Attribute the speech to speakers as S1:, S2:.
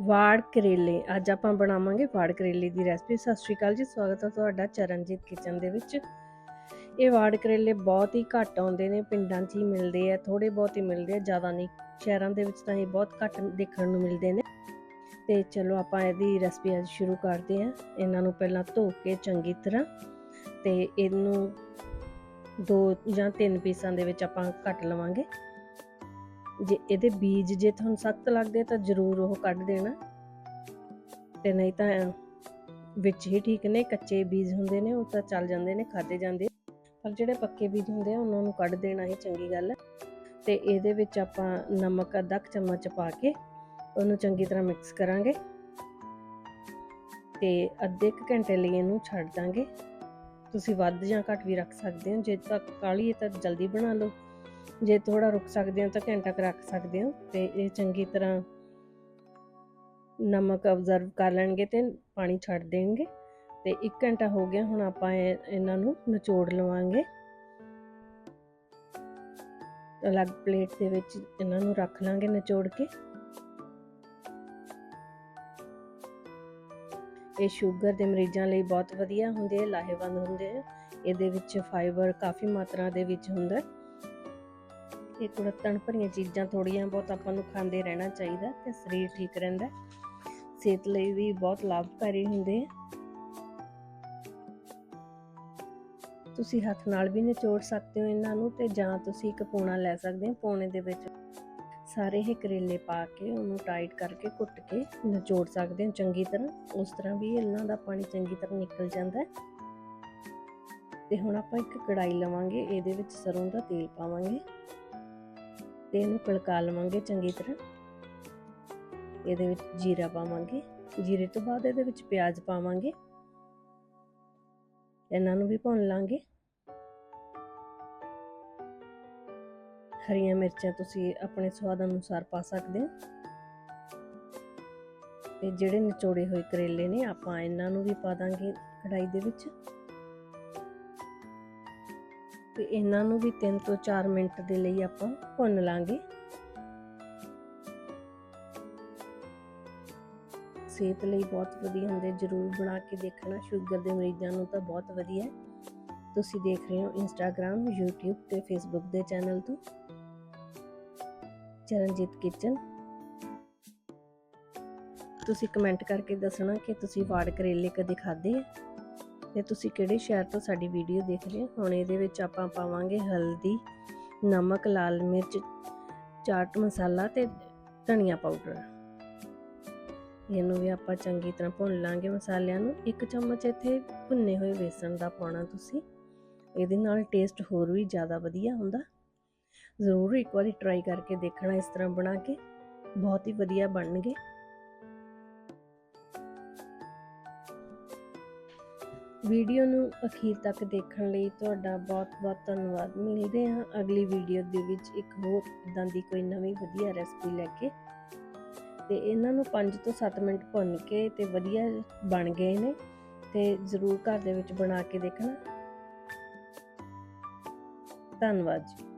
S1: ਵਾੜ ਕਰੇਲੇ। ਅੱਜ ਆਪਾਂ ਬਣਾਵਾਂਗੇ ਵਾੜ ਕਰੇਲੇ ਦੀ ਰੈਸਪੀ ਸਤਿ ਸ਼੍ਰੀ ਅਕਾਲ ਜੀ, ਸਵਾਗਤ ਹੈ ਤੁਹਾਡਾ ਚਰਨਜੀਤ ਕਿਚਨ ਦੇ ਵਿੱਚ। ਇਹ ਵਾੜ ਕਰੇਲੇ ਬਹੁਤ ਹੀ ਘੱਟ ਆਉਂਦੇ ਨੇ, ਪਿੰਡਾਂ 'ਚ ਹੀ ਮਿਲਦੇ ਆ ਥੋੜੇ ਬਹੁਤ ਹੀ ਮਿਲਦੇ ਆ, ਜ਼ਿਆਦਾ ਨਹੀਂ। ਸ਼ਹਿਰਾਂ ਦੇ ਵਿੱਚ ਤਾਂ ਇਹ ਬਹੁਤ ਘੱਟ ਦੇਖਣ ਨੂੰ ਮਿਲਦੇ ਨੇ। ਤੇ ਚਲੋ ਆਪਾਂ ਇਹਦੀ ਰੈਸਪੀ ਅੱਜ ਸ਼ੁਰੂ ਕਰਦੇ ਹਾਂ। ਇਹਨਾਂ ਨੂੰ ਪਹਿਲਾਂ ਧੋ ਕੇ ਚੰਗੀ ਤਰ੍ਹਾਂ ਤੇ ਇਹਨੂੰ ਦੋ ਜਾਂ ਤਿੰਨ ਪੀਸਾਂ ਦੇ ਵਿੱਚ ਆਪਾਂ ਕੱਟ ਲਵਾਂਗੇ। ਜੇ ਇਹਦੇ ਬੀਜ ਜੇ ਤੁਹਾਨੂੰ ਸਖਤ ਲੱਗਦੇ ਤਾਂ ਜ਼ਰੂਰ ਉਹ ਕੱਢ ਦੇਣਾ। ਤੇ ਨਹੀਂ ਤਾਂ ਵਿੱਚ ਹੀ ਠੀਕ ਨੇ, ਕੱਚੇ ਬੀਜ ਹੁੰਦੇ ਨੇ, ਉਹ ਤਾਂ ਚੱਲ ਜਾਂਦੇ ਨੇ, ਖਾਦੇ ਜਾਂਦੇ। ਪਰ ਜਿਹੜੇ ਪੱਕੇ ਬੀਜ ਹੁੰਦੇ ਆ, ਉਹਨਾਂ ਨੂੰ ਕੱਢ ਦੇਣਾ ਹੀ ਚੰਗੀ ਗੱਲ ਹੈ। ਤੇ ਇਹਦੇ ਵਿੱਚ ਆਪਾਂ ਨਮਕ, ਅੱਧਾ ਕੁ ਚਮਚ ਪਾ ਕੇ ਉਹਨੂੰ ਚੰਗੀ ਤਰ੍ਹਾਂ ਮਿਕਸ ਕਰਾਂਗੇ। ਤੇ ਅੱਧੇ ਕੁ ਘੰਟੇ ਲਈ ਇਹਨੂੰ ਛੱਡ ਦਾਂਗੇ। ਤੁਸੀਂ ਵੱਧ ਜਾਂ ਘੱਟ ਵੀ ਰੱਖ ਸਕਦੇ ਹੋ। ਜੇ ਤੱਕ ਕਾਲੀ ਹੈ ਤਾਂ ਜਲਦੀ ਬਣਾ ਲਓ। ਜੇ ਥੋੜਾ ਰੁਕ ਸਕਦੇ ਹੋ ਤਾਂ ਘੰਟਾ ਕੁ ਰੱਖ ਸਕਦੇ ਹੋ ਤੇ ਇਹ ਚੰਗੀ ਤਰ੍ਹਾਂ ਨਮਕ ਅਬਜ਼ਰਵ ਕਰ ਲੈਣਗੇ ਤੇ ਪਾਣੀ ਛੱਡ ਦੇਣਗੇ ਤੇ 1 ਘੰਟਾ ਹੋ ਗਿਆ ਹੁਣ ਆਪਾਂ ਇਹਨਾਂ ਨੂੰ ਨਿਚੋੜ ਲਵਾਂਗੇ। ਅਲੱਗ ਪਲੇਟ ਦੇ ਵਿੱਚ ਇਹਨਾਂ ਨੂੰ ਰੱਖ ਲਾਂਗੇ ਨਿਚੋੜ ਕੇ। ਇਹ ਸ਼ੂਗਰ ਦੇ ਮਰੀਜ਼ਾਂ ਲਈ ਬਹੁਤ ਵਧੀਆ ਹੁੰਦੇ ਆ, ਲਾਹੇਵੰਦ ਹੁੰਦੇ ਆ। ਇਹਦੇ ਵਿੱਚ ਫਾਈਬਰ ਕਾਫੀ ਮਾਤਰਾ ਦੇ ਵਿੱਚ ਹੁੰਦਾ ਹੈ। ਇਹ ਕੁੜੱਤਣ ਭਰੀਆਂ ਚੀਜ਼ਾਂ ਥੋੜੀਆਂ ਬਹੁਤ ਆਪਾਂ ਨੂੰ ਖਾਂਦੇ ਰਹਿਣਾ ਚਾਹੀਦਾ ਤੇ ਸਰੀਰ ਠੀਕ ਰਹਿੰਦਾ ਸਿਹਤ ਲਈ ਵੀ ਬਹੁਤ ਲਾਭਕਾਰੀ ਹੁੰਦੇ ਆ। ਤੁਸੀਂ ਹੱਥ ਨਾਲ ਵੀ ਨਿਚੋੜ ਸਕਦੇ ਹੋ ਇਹਨਾਂ ਨੂੰ ਤੇ ਜਾਂ ਤੁਸੀਂ ਇੱਕ ਪੂਣਾ ਲੈ ਸਕਦੇ ਹੋ, ਪੂਣੇ ਦੇ ਵਿੱਚ। ਸਾਰੇ ਹੀ ਕਰੇਲੇ ਪਾ ਕੇ ਉਹਨੂੰ ਟਾਈਟ ਕਰਕੇ ਕੁੱਟ ਕੇ ਨਿਚੋੜ ਸਕਦੇ ਹੋ ਚੰਗੀ ਤਰ੍ਹਾਂ। ਉਸ ਤਰ੍ਹਾਂ ਵੀ ਇਹਨਾਂ ਦਾ ਪਾਣੀ ਚੰਗੀ ਤਰ੍ਹਾਂ ਨਿਕਲ ਜਾਂਦਾ ਹੈ। ਤੇ ਹੁਣ ਆਪਾਂ ਇੱਕ ਕੜਾਈ ਲਵਾਂਗੇ, ਇਹਦੇ ਵਿੱਚ ਸਰੋਂ ਦਾ ਤੇਲ ਪਾਵਾਂਗੇ। ਤੇ ਇਹਨੂੰ ਕੜਕਾ ਲਵਾਂਗੇ ਚੰਗੀ ਤਰ੍ਹਾਂ। ਇਹਦੇ ਵਿੱਚ ਜੀਰਾ ਪਾਵਾਂਗੇ। ਜੀਰੇ ਤੋਂ ਬਾਅਦ ਇਹਦੇ ਵਿੱਚ ਪਿਆਜ਼ ਪਾਵਾਂਗੇ। ਇਹਨਾਂ ਨੂੰ ਵੀ ਭੁੰਨ ਲਾਂਗੇ। ਹਰੀਆਂ ਮਿਰਚਾਂ ਤੁਸੀਂ ਆਪਣੇ ਸਵਾਦ ਅਨੁਸਾਰ ਪਾ ਸਕਦੇ ਹੋ। ਤੇ ਜਿਹੜੇ ਨਿਚੋੜੇ ਹੋਏ ਕਰੇਲੇ ਨੇ, ਆਪਾਂ ਇਹਨਾਂ ਨੂੰ ਵੀ ਪਾ ਦਾਂਗੇ ਕੜਾਈ ਦੇ ਵਿੱਚ। ਤੇ ਇਹਨਾਂ ਨੂੰ ਵੀ 3 ਤੋਂ 4 ਮਿੰਟ ਦੇ ਲਈ ਆਪਾਂ ਭੁੰਨ ਲਾਂਗੇ। ਸਿਹਤ ਲਈ ਬਹੁਤ ਵਧੀਆ ਹੁੰਦੇ, ਜਰੂਰ ਬਣਾ ਕੇ ਦੇਖਣਾ। ਸ਼ੂਗਰ ਦੇ ਮਰੀਜ਼ਾਂ ਨੂੰ ਤਾਂ ਬਹੁਤ ਵਧੀਆ। ਹੈ ਤੁਸੀਂ ਦੇਖ ਰਹੇ ਹੋ ਇੰਸਟਾਗ੍ਰam YouTube ਤੇ Facebook ਦੇ ਚੈਨਲ ਤੋਂ। ਚਰਨਜੀਤ ਕਿਚਨ। ਤੁਸੀਂ ਕਮੈਂਟ ਕਰਕੇ ਦੱਸਣਾ ਕਿ ਤੁਸੀਂ ਵਾੜ ਕਰੇਲੇ ਕਦੇ ਖਾਦੇ ਆ? ਤੇ ਤੁਸੀਂ ਕਿਹੜੇ ਸ਼ਹਿਰ ਤੋਂ ਸਾਡੀ ਵੀਡੀਓ ਦੇਖ ਰਹੇ ਹੋ? ਹੁਣ ਇਹਦੇ ਵਿੱਚ ਆਪਾਂ ਪਾਵਾਂਗੇ ਹਲਦੀ, ਨਮਕ, ਲਾਲ ਮਿਰਚ, ਚਾਟ ਮਸਾਲਾ ਤੇ ਧਨੀਆ ਪਾਊਡਰ ਇਹਨੂੰ ਵੀ ਆਪਾਂ ਚੰਗੀ ਤਰ੍ਹਾਂ ਭੁੰਨ ਲਾਂਗੇ ਮਸਾਲਿਆਂ ਨੂੰ। ਇੱਕ ਚਮਚ ਇੱਥੇ ਭੁੰਨੇ ਹੋਏ ਬੇਸਣ ਦਾ ਪਾਉਣਾ ਤੁਸੀਂ। ਇਹਦੇ ਨਾਲ ਟੇਸਟ ਹੋਰ ਵੀ ਜ਼ਿਆਦਾ ਵਧੀਆ ਹੁੰਦਾ। ਜ਼ਰੂਰ ਇੱਕ ਵਾਰੀ ਟਰਾਈ ਕਰਕੇ ਦੇਖਣਾ, ਇਸ ਤਰ੍ਹਾਂ ਬਣਾ ਕੇ। ਬਹੁਤ ਹੀ ਵਧੀਆ ਬਣਨਗੇ। ਵੀਡੀਓ ਨੂੰ ਅਖੀਰ ਤੱਕ ਦੇਖਣ ਲਈ ਤੁਹਾਡਾ ਬਹੁਤ-ਬਹੁਤ ਧੰਨਵਾਦ। ਮਿਲਦੇ ਹਾਂ ਅਗਲੀ ਵੀਡੀਓ ਦੇ ਵਿੱਚ ਇੱਕ ਹੋਰ ਇਦਾਂ ਦੀ ਕੋਈ ਨਵੀਂ ਵਧੀਆ ਰੈਸਪੀ ਲੈ ਕੇ। ਤੇ ਇਹਨਾਂ ਨੂੰ 5 ਤੋਂ 7 ਮਿੰਟ ਭੁੰਨ ਕੇ ਤੇ ਵਧੀਆ ਬਣ ਗਏ ਨੇ ਤੇ ਜ਼ਰੂਰ ਘਰ ਦੇ ਵਿੱਚ ਬਣਾ ਕੇ ਦੇਖਣਾ। ਧੰਨਵਾਦ ਜੀ।